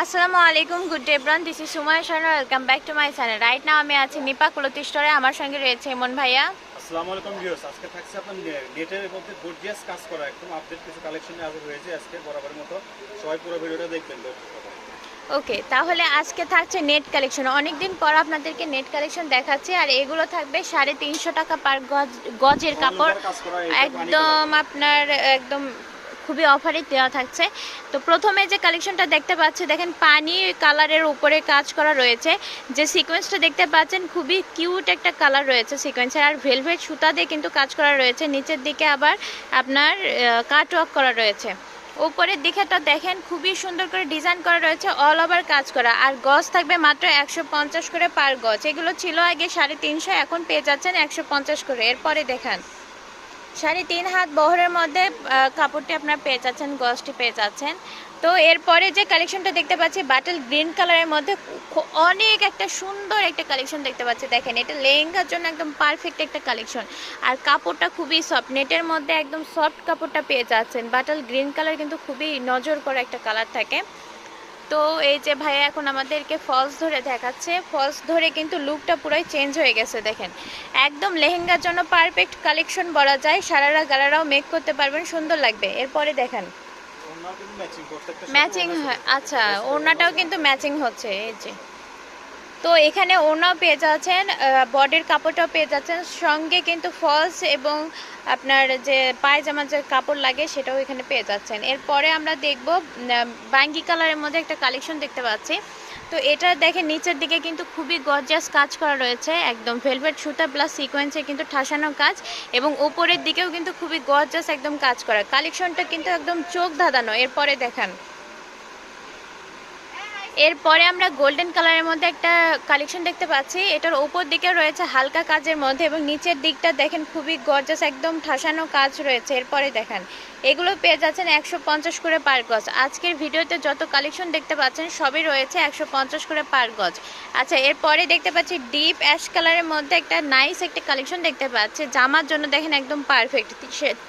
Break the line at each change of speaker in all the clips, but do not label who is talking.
আসসালামু আলাইকুম good day bran this is Sumay Sharma welcome back to my channel right now আমি আছি নিপা কুলতি স্টোরে। আমার সঙ্গে রয়েছে ইমন ভাইয়া।
আসসালামু আলাইকুম ভিউয়ার্স আজকে থাকছে আপনার নেটের মধ্যে গর্জিয়াস কাজ করা। একদম আপডেট কিছু কালেকশন আজ হয়েছে আজকে বরাবরের মতো। সবাই পুরো ভিডিওটা দেখবেন
ওকে তাহলে আজকে থাকছে নেট কালেকশন অনেকদিন পর আপনাদেরকে নেট কালেকশন দেখাচ্ছি আর এগুলো থাকবে সাড়ে তিনশো টাকা পার গজ গজের কাপড়। একদম আপনার একদম খুবই অফারে দেওয়া থাকছে। তো প্রথমে যে কালেকশনটা দেখতে পাচ্ছি, দেখেন পানি কালারের উপরে কাজ করা রয়েছে। যে সিকোয়েন্সটা দেখতে পাচ্ছেন, খুবই কিউট একটা কালার রয়েছে সিকোয়েন্সের আর ভেলভেট সুতা দিয়ে কিন্তু কাজ করা রয়েছে। নিচের দিকে আবার আপনার কাট ওয়ার্ক করা রয়েছে। উপরের দিকেটা দেখেন, খুবই সুন্দর করে ডিজাইন করা রয়েছে অল ওভার কাজ করা। আর গজ থাকবে মাত্র একশো পঞ্চাশ করে পার গজ এগুলো ছিল আগে সাড়ে তিনশো, এখন পেয়ে যাচ্ছেন একশো পঞ্চাশ করে। এরপরে দেখান। সাড়ে তিন হাত বহরের মধ্যে কাপড়টি আপনার পেয়ে যাচ্ছেন, গজটি পেয়ে যাচ্ছেন। তো এরপরে যে কালেকশনটা দেখতে পাচ্ছি, বাটল গ্রিন কালারের মধ্যে অনেক একটা সুন্দর একটা কালেকশন দেখতে পাচ্ছি। দেখেন, এটা লেহেঙ্গার জন্য একদম পারফেক্ট একটা কালেকশন। আর কাপড়টা খুবই সফট নেটের মধ্যে একদম সফট কাপড়টা পেয়ে যাচ্ছেন। বাটল গ্রিন কালার কিন্তু খুবই নজর করা একটা কালার থাকে। তো এই যে ভাইয়া এখন আমাদেরকে ফলস ধরে দেখাচ্ছে ফলস ধরে কিন্তু লুকটা পুরোই চেঞ্জ হয়ে গেছে দেখেন। একদম লেহেঙ্গার জন্য পারফেক্ট কালেকশন বলা যায় সারারা গালারাও মেক করতে পারবেন সুন্দর লাগবে। এরপরে দেখেন।
ম্যাচিং
আচ্ছা ওড়নাটাও কিন্তু ম্যাচিং হচ্ছে এই যে। তো এখানে ওড়নাও পেয়ে যাচ্ছেন বডির কাপড়টাও পেয়ে যাচ্ছেন। সঙ্গে কিন্তু ফলস এবং আপনার যে পায়জামার যে কাপড় লাগে সেটাও এখানে পেয়ে যাচ্ছেন। এরপরে আমরা দেখব বাঙ্গি কালারের মধ্যে একটা কালেকশন দেখতে পাচ্ছি। তো এটা দেখেন, নিচের দিকে কিন্তু খুবই গর্জাস কাজ করা রয়েছে। একদম ভেলভেট সুতা প্লাস সিকোয়েন্সে কিন্তু ঠাসানো কাজ এবং উপরের দিকেও কিন্তু খুবই গর্জাস একদম কাজ করা। কালেকশনটা কিন্তু একদম চোখ ধাঁধানো। এরপরে দেখান। এরপরে আমরা গোল্ডেন কালারের মধ্যে একটা কালেকশন দেখতে পাচ্ছি। এটার উপর দিকে রয়েছে হালকা কাজের মধ্যে এবং নিচের দিকটা দেখেন খুবই গর্জাস একদম ঠাসানো কাজ রয়েছে। এরপরে দেখেন, এগুলো পেয়ে যাচ্ছেন একশো পঞ্চাশ করে পার গজ। আজকের ভিডিওতে যত কালেকশন দেখতে পাচ্ছেন সবই রয়েছে একশো পঞ্চাশ করে পার গজ। আচ্ছা এরপরে দেখতে পাচ্ছি ডিপ অ্যাশ কালারের মধ্যে একটা নাইস একটা কালেকশন দেখতে পাচ্ছি। জামার জন্য দেখেন একদম পারফেক্ট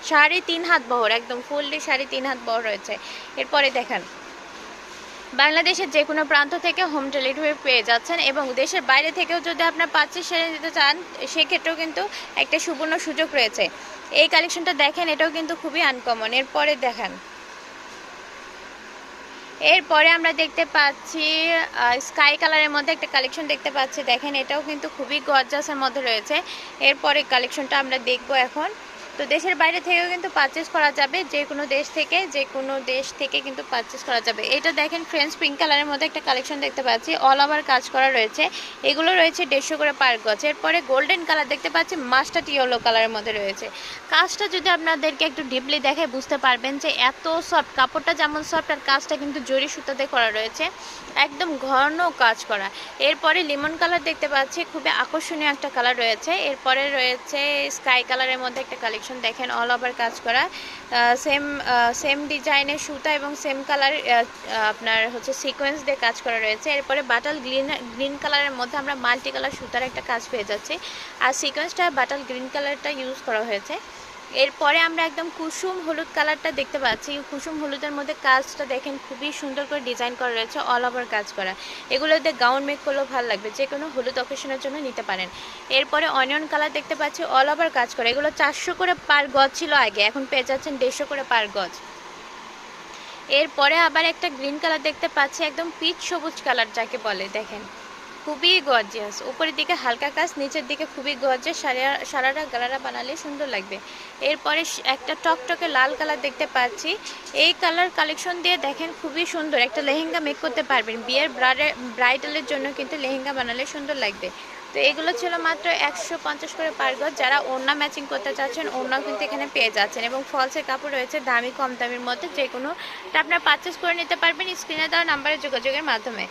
সাড়ে তিন হাত বহর, একদম ফুললি সাড়ে তিন হাত বহর রয়েছে। এরপরে দেখেন বাংলাদেশের যে কোনো প্রান্ত থেকে হোম ডেলিভারি পেয়ে যাচ্ছেন এবং দেশের বাইরে থেকেও যদি আপনার পাঁচশো সেরে নিতে চান, সেক্ষেত্রেও কিন্তু একটা সুবর্ণ সুযোগ রয়েছে। এই কালেকশনটা দেখেন, এটাও কিন্তু খুবই আনকমন এরপরে দেখেন। এরপরে আমরা দেখতে পাচ্ছি স্কাই কালারের মধ্যে একটা কালেকশন দেখতে পাচ্ছি। দেখেন, এটাও কিন্তু খুবই গর্জাসের মধ্যে রয়েছে। এরপরে কালেকশনটা আমরা দেখব এখন। তো দেশের বাইরে থেকেও কিন্তু পারচেস করা যাবে, যে কোনো দেশ থেকে, যে কোনো দেশ থেকে কিন্তু পারচেস করা যাবে। এটা দেখেন ফ্রেঞ্চ পিঙ্ক কালারের মধ্যে একটা কালেকশন দেখতে পাচ্ছি অল ওভার কাজ করা রয়েছে। এগুলো রয়েছে দেড়শো করে পার গজ। এরপরে গোল্ডেন কালার দেখতে পাচ্ছি মাস্টার্ড ইয়েলো কালারের মধ্যে রয়েছে। কাজটা যদি আপনাদেরকে একটু ডিপলি দেখে বুঝতে পারবেন যে এত সফট কাপড়টা যেমন সফট আর কাজটা কিন্তু জরি সুতাতে করা রয়েছে, একদম ঘন কাজ করা। এরপরে লিমন কালার দেখতে পাচ্ছি, খুবই আকর্ষণীয় একটা কালার রয়েছে। এরপরে রয়েছে স্কাই কালারের মধ্যে একটা কালেকশন দেখেন অল ওভার কাজ করা। সেম সেম ডিজাইনের সুতা এবং সেম কালার আপনার হচ্ছে সিকোয়েন্স দিয়ে কাজ করা রয়েছে। এরপরে বাটাল গ্রিন গ্রিন কালারের মধ্যে আমরা মাল্টি কালার সুতার একটা কাজ পেয়ে যাচ্ছি। আর সিকোয়েন্সটা বাটাল গ্রিন কালারটা ইউজ করা হয়েছে। এরপরে আমরা একদম কুসুম হলুদ কালারটা দেখতে পাচ্ছি। কুসুম হলুদের মধ্যে কাজটা দেখেন খুবই সুন্দর করে ডিজাইন করা রয়েছে অল ওভার কাজ করা। এগুলোতে গাউন মেক করলেও ভালো লাগবে, যে কোনো হলুদ অকেশনের জন্য নিতে পারেন। এরপরে অনিয়ন কালার দেখতে পাচ্ছি অল ওভার কাজ করা। এগুলো চারশো করে পার গজ ছিল আগে, এখন পেয়ে যাচ্ছেন দেড়শো করে পার গজ। এরপরে আবার একটা গ্রিন কালার দেখতে পাচ্ছি, একদম পিচ সবুজ কালার যাকে বলে, দেখেন। খুবই গর্জিয়াস উপরের দিকে হালকা কাজ নিচের দিকে খুবই গর্জিয়াস সারা সারারা গালারা বানালে সুন্দর লাগবে। এরপরে একটা টকটকে লাল কালার দেখতে পাচ্ছি। এই কালার কালেকশন দিয়ে দেখেন খুবই সুন্দর। একটা লেহেঙ্গা মেক করতে পারবেন। বিয়ের ব্রাইডালের জন্য কিন্তু লেহেঙ্গা বানালে সুন্দর লাগবে। তো এগুলো ছিল মাত্র একশো পঞ্চাশ করে পার গজ। যারা ওড়না ম্যাচিং করতে চাচ্ছেন, ওড়নাও কিন্তু এখানে পেয়ে যাচ্ছেন এবং ফলসের কাপড় রয়েছে দামি, কম দামির মধ্যে। যে কোনো আপনার পারচেস করে নিতে পারবেন। স্ক্রিনে দেওয়া নাম্বারে যোগাযোগের মাধ্যমে।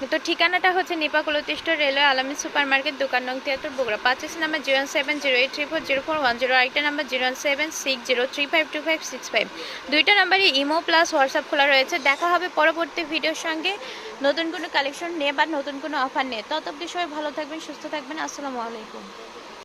তো ঠিকানাটা হচ্ছে নিপাকুলতিষ্ঠ রেলওয়ে আলামী সুপার মার্কেট দোকান নং তিয়াত্তর, Bogura. পাঁচিস number zero seven zero eight three four zero four one zero আরেকটা number zero seven six zero three five two five six five. দুইটা নাম্বারই ইমো প্লাস হোয়াটসঅ্যাপ খোলা রয়েছে। দেখা হবে পরবর্তী ভিডিওর সঙ্গে। নতুন কোনো কালেকশন নিয়ে বা নতুন কোনো অফার নিয়ে। তত অব্দি সবাই ভালো থাকবেন, সুস্থ থাকবেন। আসসালামু আলাইকুম।